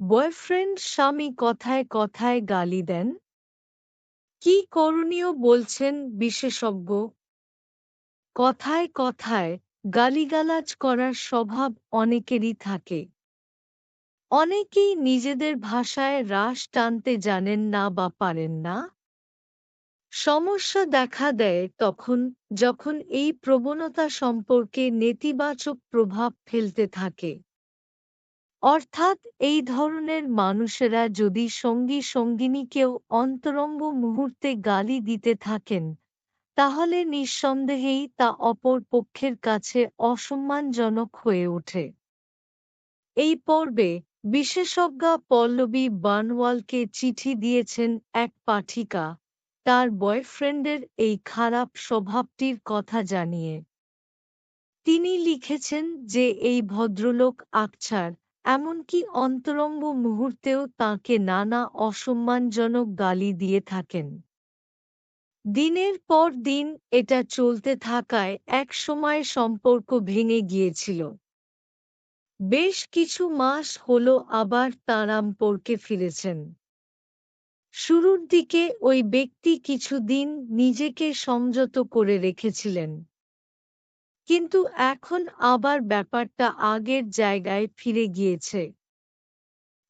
Boyfriend স্বামী কথায় কথায় গালি দেন? কি করণীয় বলছেন বিশেষজ্ঞ? কথায় কথায় গালিগালাজ করার স্বভাব অনেকেরই থাকে। অনেকেই নিজেদের ভাষায় রাশ টানতে জানেন না বা পারেন না। সমস্যা দেখা দেয় তখন, যখন এই প্রবণতা সম্পর্কে নেতিবাচক প্রভাব ফেলতে থাকে। অর্থাৎ এই ধরনের মানুষেরা যদি সঙ্গী সঙ্গিনীকেও অন্তরঙ্গ মুহূর্তে গালি দিতে থাকেন, তাহলে নিঃসন্দেহেই তা অপর পক্ষের কাছে অসম্মানজনক হয়ে ওঠে। এই পর্বে বিশেষজ্ঞা পল্লবী বানওয়ালকে চিঠি দিয়েছেন এক পাঠিকা, তার বয়ফ্রেন্ডের এই খারাপ স্বভাবটির কথা জানিয়ে। তিনি লিখেছেন যে এই ভদ্রলোক আকছার এমনকি অন্তরঙ্গ মুহূর্তেও তাকে নানা অসম্মানজনক গালি দিয়ে থাকেন। দিনের পর দিন এটা চলতে থাকায় এক সময় সম্পর্ক ভেঙে গিয়েছিল। বেশ কিছু মাস হল আবার তারামপরকে ফিরেছেন। শুরুর দিকে ওই ব্যক্তি কিছুদিন নিজেকে সংযত করে রেখেছিলেন। কিন্তু এখন আবার ব্যাপারটা আগের জায়গায় ফিরে গিয়েছে।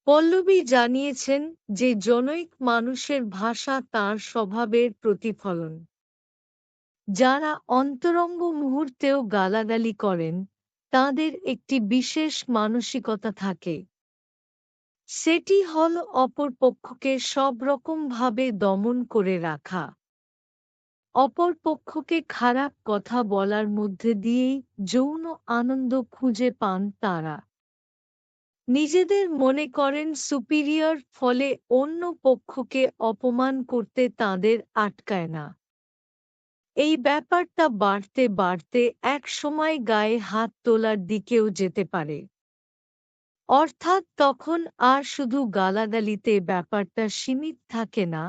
পল্লবী জানিয়েছেন যে জনৈক মানুষের ভাষা তার স্বভাবের প্রতিফলন। যারা অন্তরঙ্গ মুহূর্তেও গালাগালি করেন, তাদের একটি বিশেষ মানসিকতা থাকে। সেটি হল অপর পক্ষকে সব রকমভাবে দমন করে রাখা। অপর পক্ষকে খারাপ কথা বলার মধ্যে দিয়েই যৌন আনন্দ খুঁজে পান তারা। নিজেদের মনে করেন সুপিরিয়র, ফলে অন্য পক্ষকে অপমান করতে তাদের আটকায় না। এই ব্যাপারটা বাড়তে বাড়তে এক সময় গায়ে হাত তোলার দিকেও যেতে পারে। অর্থাৎ তখন আর শুধু গালাগালিতে ব্যাপারটা সীমিত থাকে না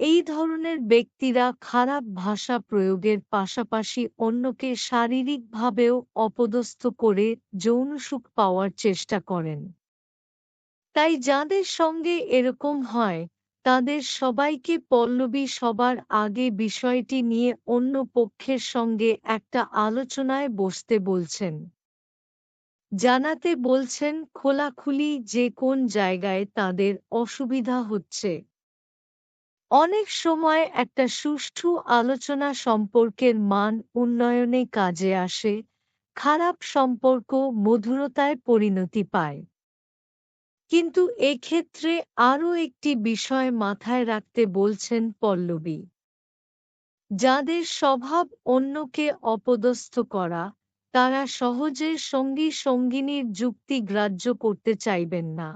এই ধরনের ব্যক্তিরা খারাপ ভাষা প্রয়োগের পাশাপাশি অন্যকে শারীরিকভাবেও অপদস্থ করে যৌনসুখ পাওয়ার চেষ্টা করেন। তাই যাদের সঙ্গে এরকম হয়, তাদের সবাইকে পল্লবী সবার আগে বিষয়টি নিয়ে অন্য পক্ষের সঙ্গে একটা আলোচনায় বসতে বলছেন। জানাতে বলছেন, খোলাখুলি যে কোন জায়গায় তাদের অসুবিধা হচ্ছে। অনেক সময় একটা সুষ্ঠু আলোচনা সম্পর্কের মান উন্নয়নে কাজে আসে, খারাপ সম্পর্ক মধুরতায় পরিণতি পায়। কিন্তু এক্ষেত্রে আরও একটি বিষয় মাথায় রাখতে বলছেন পল্লবী। যাদের স্বভাব অন্যকে অপদস্থ করা, তারা সহজে সঙ্গী সঙ্গিনীর যুক্তি গ্রাহ্য করতে চাইবেন না।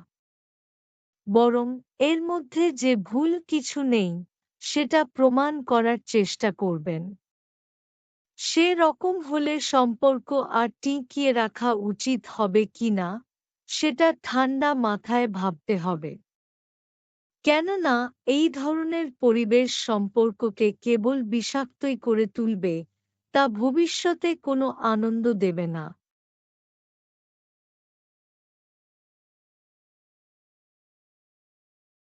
বরং এর মধ্যে যে ভুল কিছু নেই সেটা প্রমাণ করার চেষ্টা করবেন। সে রকম হলে সম্পর্ক আর টিকিয়ে রাখা উচিত হবে কি না, সেটা ঠান্ডা মাথায় ভাবতে হবে। কেননা এই ধরনের পরিবেশ সম্পর্ককে কেবল বিষাক্তই করে তুলবে তা ভবিষ্যতে কোনো আনন্দ দেবে না।